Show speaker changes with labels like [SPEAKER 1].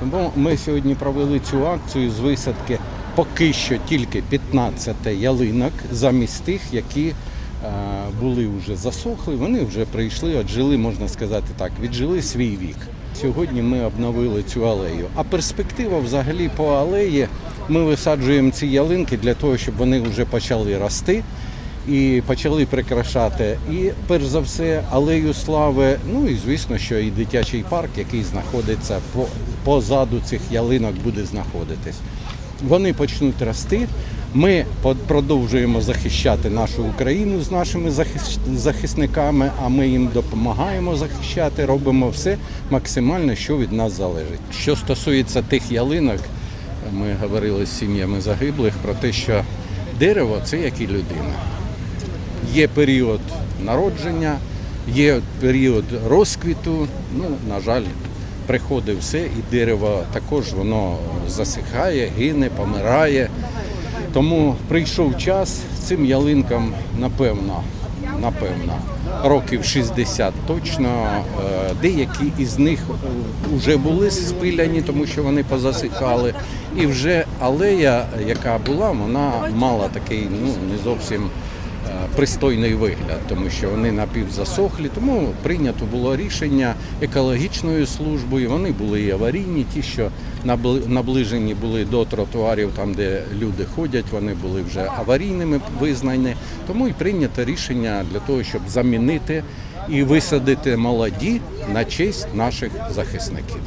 [SPEAKER 1] Тому ми сьогодні провели цю акцію з висадки поки що тільки 15 ялинок замість тих, які е, були вже засохли. Вони вже прийшли, отжили, можна сказати так, віджили свій вік. Сьогодні ми обновили цю алею. А перспектива взагалі по алеї ми висаджуємо ці ялинки для того, щоб вони вже почали рости і почали прикрашати. І перш за все алею слави. Ну і звісно, що і дитячий парк, який знаходиться по, позаду цих ялинок, буде знаходитись. Вони почнуть рости. Ми продовжуємо захищати нашу Україну з нашими захисниками, а ми їм допомагаємо захищати, робимо все максимально, що від нас залежить. Що стосується тих ялинок, ми говорили з сім'ями загиблих про те, що дерево це як і людина. Є період народження, є період розквіту. Ну, на жаль, приходить все, і дерево також воно засихає, гине, помирає. Тому прийшов час цим ялинкам, напевно, напевно, років 60 точно. Е, Деякі із них вже були спиляні, тому що вони позасихали. І вже алея, яка була, вона мала такий ну не зовсім пристойний вигляд, тому що вони напівзасохлі. Тому прийнято було рішення екологічною службою. Вони були і аварійні, ті, що наближені були до тротуарів, там де люди ходять, вони були вже аварійними визнані. Тому і прийнято рішення для того, щоб замінити і висадити молоді на честь наших захисників.